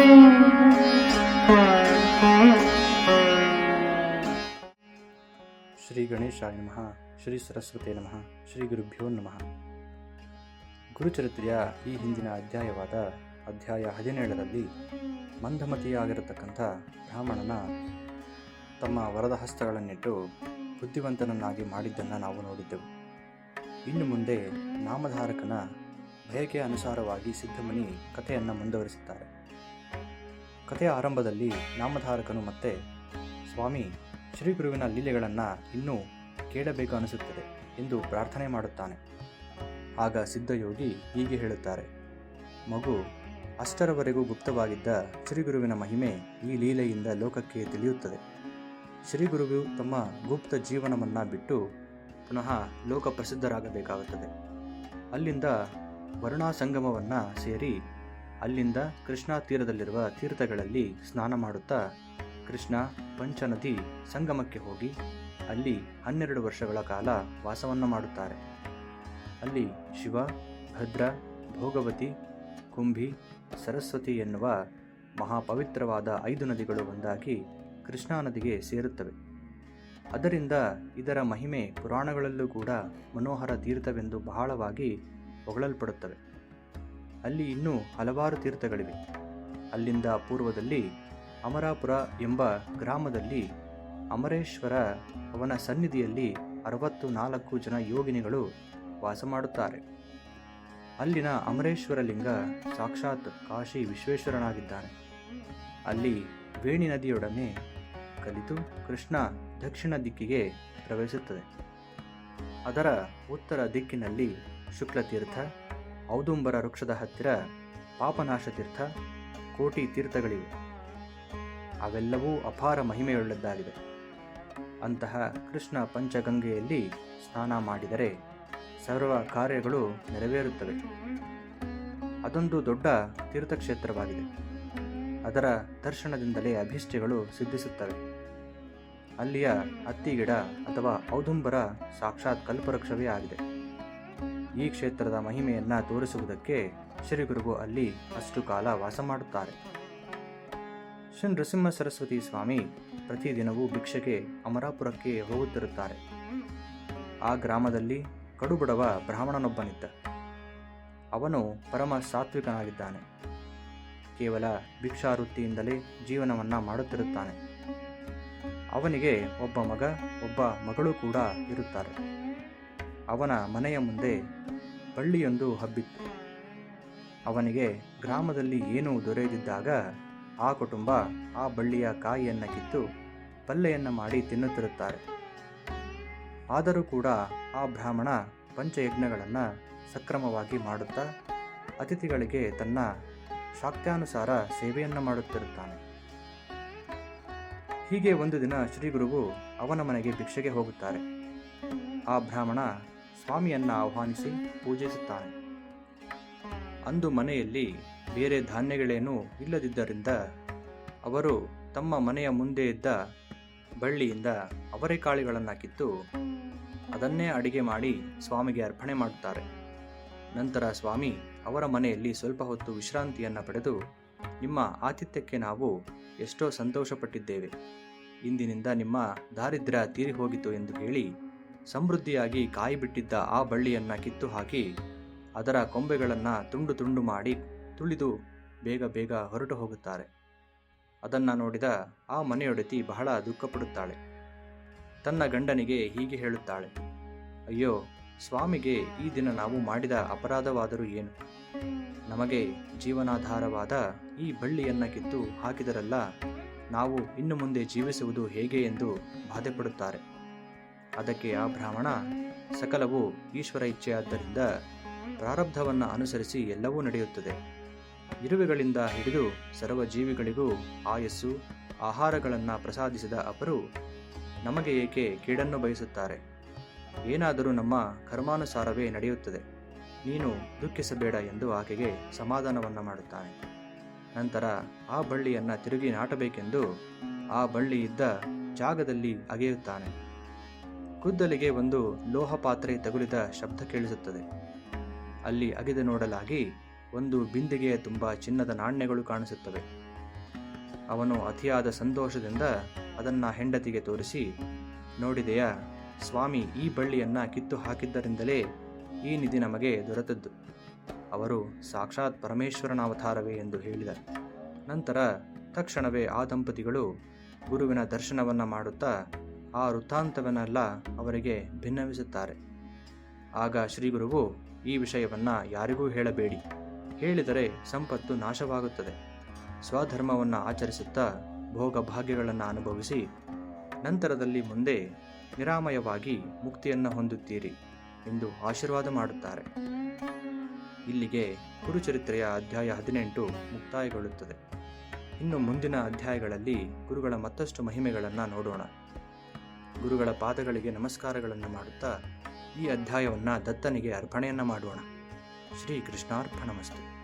ಶ್ರೀ ಗಣೇಶಾಯ ನಮಃ, ಶ್ರೀ ಸರಸ್ವತಿ ನಮಃ, ಶ್ರೀ ಗುರುಭ್ಯೋ ನಮಃ. ಗುರುಚರಿತ್ರೆಯ ಈ ಹಿಂದಿನ ಅಧ್ಯಾಯವಾದ ಅಧ್ಯಾಯ ಹದಿನೇಳರಲ್ಲಿ ಮಂದಮತಿಯಾಗಿರತಕ್ಕಂಥ ಬ್ರಾಹ್ಮಣನ ತಮ್ಮ ವರದ ಹಸ್ತಗಳನ್ನಿಟ್ಟು ಬುದ್ಧಿವಂತನನ್ನಾಗಿ ಮಾಡಿದ್ದನ್ನು ನಾವು ನೋಡಿದ್ದೆವು. ಇನ್ನು ಮುಂದೆ ನಾಮಧಾರಕನ ಬಯಕೆಯ ಅನುಸಾರವಾಗಿ ಸಿದ್ಧಮನಿ ಕಥೆಯನ್ನು ಮುಂದುವರಿಸುತ್ತಾರೆ. ಕಥೆಯ ಆರಂಭದಲ್ಲಿ ನಾಮಧಾರಕನು ಮತ್ತೆ ಸ್ವಾಮಿ ಶ್ರೀ ಗುರುವಿನ ಲೀಲೆಗಳನ್ನು ಇನ್ನೂ ಕೇಳಬೇಕು ಅನಿಸುತ್ತದೆ ಎಂದು ಪ್ರಾರ್ಥನೆ ಮಾಡುತ್ತಾನೆ. ಆಗ ಸಿದ್ಧಯೋಗಿ ಹೀಗೆ ಹೇಳುತ್ತಾರೆ. ಮಗು, ಅಷ್ಟರವರೆಗೂ ಗುಪ್ತವಾಗಿದ್ದ ಶ್ರೀಗುರುವಿನ ಮಹಿಮೆ ಈ ಲೀಲೆಯಿಂದ ಲೋಕಕ್ಕೆ ತಿಳಿಯುತ್ತದೆ. ಶ್ರೀಗುರುವು ತಮ್ಮ ಗುಪ್ತ ಜೀವನವನ್ನು ಬಿಟ್ಟು ಪುನಃ ಲೋಕ ಪ್ರಸಿದ್ಧರಾಗಬೇಕಾಗುತ್ತದೆ ಅಲ್ಲಿಂದ ವರುಣಾ ಸಂಗಮವನ್ನು ಸೇರಿ ಅಲ್ಲಿಂದ ಕೃಷ್ಣಾ ತೀರದಲ್ಲಿರುವ ತೀರ್ಥಗಳಲ್ಲಿ ಸ್ನಾನ ಮಾಡುತ್ತಾ ಕೃಷ್ಣ ಪಂಚನದಿ ಸಂಗಮಕ್ಕೆ ಹೋಗಿ ಅಲ್ಲಿ ಹನ್ನೆರಡು ವರ್ಷಗಳ ಕಾಲ ವಾಸವನ್ನು ಮಾಡುತ್ತಾರೆ. ಅಲ್ಲಿ ಶಿವ, ಭದ್ರ, ಭೋಗವತಿ, ಕುಂಭಿ, ಸರಸ್ವತಿ ಎನ್ನುವ ಮಹಾಪವಿತ್ರವಾದ ಐದು ನದಿಗಳು ಒಂದಾಗಿ ಕೃಷ್ಣಾ ನದಿಗೆ ಸೇರುತ್ತವೆ. ಅದರಿಂದ ಇದರ ಮಹಿಮೆ ಪುರಾಣಗಳಲ್ಲೂ ಕೂಡ ಮನೋಹರ ತೀರ್ಥವೆಂದು ಬಹಳವಾಗಿ ಹೊಗಳಲ್ಪಡುತ್ತವೆ. ಅಲ್ಲಿ ಇನ್ನೂ ಹಲವಾರು ತೀರ್ಥಗಳಿವೆ. ಅಲ್ಲಿಂದ ಪೂರ್ವದಲ್ಲಿ ಅಮರಾಪುರ ಎಂಬ ಗ್ರಾಮದಲ್ಲಿ ಅಮರೇಶ್ವರ ಅವನ ಸನ್ನಿಧಿಯಲ್ಲಿ ಅರವತ್ತು ನಾಲ್ಕು ಜನ ಯೋಗಿನಿಗಳು ವಾಸ ಮಾಡುತ್ತಾರೆ. ಅಲ್ಲಿನ ಅಮರೇಶ್ವರ ಲಿಂಗ ಸಾಕ್ಷಾತ್ ಕಾಶಿ ವಿಶ್ವೇಶ್ವರನಾಗಿದ್ದಾನೆ. ಅಲ್ಲಿ ವೇಣಿ ನದಿಯೊಡನೆ ಕಲಿತು ಕೃಷ್ಣ ದಕ್ಷಿಣ ದಿಕ್ಕಿಗೆ ಪ್ರವೇಶಿಸುತ್ತದೆ. ಅದರ ಉತ್ತರ ದಿಕ್ಕಿನಲ್ಲಿ ಶುಕ್ಲತೀರ್ಥ ಔದುಂಬರ ವೃಕ್ಷದ ಹತ್ತಿರ ಪಾಪನಾಶ ತೀರ್ಥ ಕೋಟಿ ತೀರ್ಥಗಳಿವೆ. ಅವೆಲ್ಲವೂ ಅಪಾರ ಮಹಿಮೆಯುಳ್ಳದ್ದಾಗಿದೆ ಅಂತಹ ಕೃಷ್ಣ ಪಂಚಗಂಗೆಯಲ್ಲಿ ಸ್ನಾನ ಮಾಡಿದರೆ ಸರ್ವ ಕಾರ್ಯಗಳು ನೆರವೇರುತ್ತವೆ. ಅದೊಂದು ದೊಡ್ಡ ತೀರ್ಥಕ್ಷೇತ್ರವಾಗಿದೆ. ಅದರ ದರ್ಶನದಿಂದಲೇ ಅಭಿಷ್ಠೆಗಳು ಸಿದ್ಧಿಸುತ್ತವೆ. ಅಲ್ಲಿಯ ಹತ್ತಿಗಿಡ ಅಥವಾ ಔದುಂಬರ ಸಾಕ್ಷಾತ್ ಕಲ್ಪವೃಕ್ಷವೇ ಆಗಿದೆ. ಈ ಕ್ಷೇತ್ರದ ಮಹಿಮೆಯನ್ನು ತೋರಿಸುವುದಕ್ಕೆ ಶ್ರೀಗುರುಗು ಅಲ್ಲಿ ಅಷ್ಟು ಕಾಲ ವಾಸ ಮಾಡುತ್ತಾರೆ. ಶ್ರೀ ನೃಸಿಂಹ ಸರಸ್ವತಿ ಸ್ವಾಮಿ ಪ್ರತಿದಿನವೂ ಭಿಕ್ಷೆಗೆ ಅಮರಾಪುರಕ್ಕೆ ಹೋಗುತ್ತಿರುತ್ತಾರೆ. ಆ ಗ್ರಾಮದಲ್ಲಿ ಕಡುಬಡವ ಬ್ರಾಹ್ಮಣನೊಬ್ಬನಿದ್ದ. ಅವನು ಪರಮ ಸಾತ್ವಿಕನಾಗಿದ್ದಾನೆ. ಕೇವಲ ಭಿಕ್ಷಾವೃತ್ತಿಯಿಂದಲೇ ಜೀವನವನ್ನು ಮಾಡುತ್ತಿರುತ್ತಾನೆ. ಅವನಿಗೆ ಒಬ್ಬ ಮಗ, ಒಬ್ಬ ಮಗಳು ಕೂಡ ಇರುತ್ತಾರೆ. ಅವನ ಮನೆಯ ಮುಂದೆ ಬಳ್ಳಿಯೊಂದು ಹಬ್ಬಿತ್ತು. ಅವನಿಗೆ ಗ್ರಾಮದಲ್ಲಿ ಏನೂ ದೊರೆಯದಿದ್ದಾಗ ಆ ಕುಟುಂಬ ಆ ಬಳ್ಳಿಯ ಕಾಯಿಯನ್ನು ಕಿತ್ತು ಪಲ್ಲೆಯನ್ನು ಮಾಡಿ ತಿನ್ನುತ್ತಿರುತ್ತಾರೆ. ಆದರೂ ಕೂಡ ಆ ಬ್ರಾಹ್ಮಣ ಪಂಚಯಜ್ಞಗಳನ್ನು ಸಕ್ರಮವಾಗಿ ಮಾಡುತ್ತಾ ಅತಿಥಿಗಳಿಗೆ ತನ್ನ ಶಾಕ್ತ್ಯಾನುಸಾರ ಸೇವೆಯನ್ನು ಮಾಡುತ್ತಿರುತ್ತಾನೆ. ಹೀಗೆ ಒಂದು ದಿನ ಶ್ರೀಗುರುವು ಅವನ ಮನೆಗೆ ಭಿಕ್ಷೆಗೆ ಹೋಗುತ್ತಾರೆ. ಆ ಬ್ರಾಹ್ಮಣ ಸ್ವಾಮಿಯನ್ನು ಆಹ್ವಾನಿಸಿ ಪೂಜಿಸುತ್ತಾನೆ. ಅಂದು ಮನೆಯಲ್ಲಿ ಬೇರೆ ಧಾನ್ಯಗಳೇನೂ ಇಲ್ಲದಿದ್ದರಿಂದ ಅವರು ತಮ್ಮ ಮನೆಯ ಮುಂದೆ ಇದ್ದ ಬಳ್ಳಿಯಿಂದ ಅವರೆಕಾಳುಗಳನ್ನು ಕಿತ್ತು ಅದನ್ನೇ ಅಡಿಗೆ ಮಾಡಿ ಸ್ವಾಮಿಗೆ ಅರ್ಪಣೆ ಮಾಡುತ್ತಾರೆ. ನಂತರ ಸ್ವಾಮಿ ಅವರ ಮನೆಯಲ್ಲಿ ಸ್ವಲ್ಪ ಹೊತ್ತು ವಿಶ್ರಾಂತಿಯನ್ನು ಪಡೆದು, ನಿಮ್ಮ ಆತಿಥ್ಯಕ್ಕೆ ನಾವು ಎಷ್ಟೋ ಸಂತೋಷಪಟ್ಟಿದ್ದೇವೆ. ಇಂದಿನಿಂದ ನಿಮ್ಮ ದಾರಿದ್ರ್ಯ ತೀರಿ ಹೋಗಿತು ಎಂದು ಹೇಳಿ ಸಮೃದ್ಧಿಯಾಗಿ ಕಾಯಿ ಬಿಟ್ಟಿದ್ದ ಆ ಬಳ್ಳಿಯನ್ನು ಕಿತ್ತು ಹಾಕಿ ಅದರ ಕೊಂಬೆಗಳನ್ನು ತುಂಡು ತುಂಡು ಮಾಡಿ ತುಳಿದು ಬೇಗ ಬೇಗ ಹೊರಟು ಹೋಗುತ್ತಾರೆ. ಅದನ್ನು ನೋಡಿದ ಆ ಮನೆಯೊಡತಿ ಬಹಳ ದುಃಖಪಡುತ್ತಾಳೆ. ತನ್ನ ಗಂಡನಿಗೆ ಹೀಗೆ ಹೇಳುತ್ತಾಳೆ, ಅಯ್ಯೋ, ಸ್ವಾಮಿಗೆ ಈ ದಿನ ನಾವು ಮಾಡಿದ ಅಪರಾಧವಾದರೂ ಏನು? ನಮಗೆ ಜೀವನಾಧಾರವಾದ ಈ ಬಳ್ಳಿಯನ್ನು ಕಿತ್ತು ಹಾಕಿದರಲ್ಲ, ನಾವು ಇನ್ನು ಮುಂದೆ ಜೀವಿಸುವುದು ಹೇಗೆ ಎಂದು ಬಾಧೆಪಡುತ್ತಾರೆ. ಅದಕ್ಕೆ ಆ ಬ್ರಾಹ್ಮಣ, ಸಕಲವು ಈಶ್ವರ ಇಚ್ಛೆಯಾದ್ದರಿಂದ ಪ್ರಾರಬ್ಧವನ್ನು ಅನುಸರಿಸಿ ಎಲ್ಲವೂ ನಡೆಯುತ್ತದೆ. ಇರುವೆಗಳಿಂದ ಹಿಡಿದು ಸರ್ವ ಜೀವಿಗಳಿಗೂ ಆಯಸ್ಸು, ಆಹಾರಗಳನ್ನು ಪ್ರಸಾದಿಸಿದ ಅಪರು ನಮಗೆ ಏಕೆ ಕೀಡನ್ನು ಬಯಸುತ್ತಾರೆ? ಏನಾದರೂ ನಮ್ಮ ಕರ್ಮಾನುಸಾರವೇ ನಡೆಯುತ್ತದೆ. ನೀನು ದುಃಖಿಸಬೇಡ ಎಂದು ಆಕೆಗೆ ಸಮಾಧಾನವನ್ನು ಮಾಡುತ್ತಾನೆ. ನಂತರ ಆ ಬಳ್ಳಿಯನ್ನು ತಿರುಗಿ ನಾಟಬೇಕೆಂದು ಆ ಬಳ್ಳಿ ಇದ್ದ ಜಾಗದಲ್ಲಿ ಅಗೆಯುತ್ತಾನೆ. ಗುದ್ದಲಿಗೆ ಒಂದು ಲೋಹ ಪಾತ್ರೆ ತಗುಲಿದ ಶಬ್ದ ಕೇಳಿಸುತ್ತದೆ. ಅಲ್ಲಿ ಅಗೆದು ನೋಡಲಾಗಿ ಒಂದು ಬಿಂದಿಗೆಯ ತುಂಬ ಚಿನ್ನದ ನಾಣ್ಯಗಳು ಕಾಣಿಸುತ್ತವೆ. ಅವನು ಅತಿಯಾದ ಸಂತೋಷದಿಂದ ಅದನ್ನು ಹೆಂಡತಿಗೆ ತೋರಿಸಿ, ನೋಡಿದೆಯಾ, ಸ್ವಾಮಿ ಈ ಬಳ್ಳಿಯನ್ನು ಕಿತ್ತು ಹಾಕಿದ್ದರಿಂದಲೇ ಈ ನಿಧಿ ನಮಗೆ ದೊರೆತದ್ದು. ಅವರು ಸಾಕ್ಷಾತ್ ಪರಮೇಶ್ವರನ ಅವತಾರವೇ ಎಂದು ಹೇಳಿದರು. ನಂತರ ತಕ್ಷಣವೇ ಆ ದಂಪತಿಗಳು ಗುರುವಿನ ದರ್ಶನವನ್ನು ಮಾಡುತ್ತಾ ಆ ವೃತ್ತಾಂತವನ್ನೆಲ್ಲ ಅವರಿಗೆ ಭಿನ್ನವಿಸುತ್ತಾರೆ ಆಗ ಶ್ರೀಗುರುವು ಈ ವಿಷಯವನ್ನು ಯಾರಿಗೂ ಹೇಳಬೇಡಿ. ಹೇಳಿದರೆ ಸಂಪತ್ತು ನಾಶವಾಗುತ್ತದೆ. ಸ್ವಧರ್ಮವನ್ನು ಆಚರಿಸುತ್ತಾ ಭೋಗ ಭಾಗ್ಯಗಳನ್ನು ಅನುಭವಿಸಿ ನಂತರದಲ್ಲಿ ಮುಂದೆ ನಿರಾಮಯವಾಗಿ ಮುಕ್ತಿಯನ್ನು ಹೊಂದುತ್ತೀರಿ ಎಂದು ಆಶೀರ್ವಾದ ಮಾಡುತ್ತಾರೆ. ಇಲ್ಲಿಗೆ ಕುರುಚರಿತ್ರೆಯ ಅಧ್ಯಾಯ ಹದಿನೆಂಟು ಮುಕ್ತಾಯಗೊಳ್ಳುತ್ತದೆ. ಇನ್ನು ಮುಂದಿನ ಅಧ್ಯಾಯಗಳಲ್ಲಿ ಗುರುಗಳ ಮತ್ತಷ್ಟು ಮಹಿಮೆಗಳನ್ನು ನೋಡೋಣ. ಗುರುಗಳ ಪಾದಗಳಿಗೆ ನಮಸ್ಕಾರಗಳನ್ನು ಮಾಡುತ್ತಾ ಈ ಅಧ್ಯಾಯವನ್ನು ದತ್ತನಿಗೆ ಅರ್ಪಣೆಯನ್ನು ಮಾಡೋಣ. ಶ್ರೀ ಕೃಷ್ಣಾರ್ಪಣಮಸ್ತು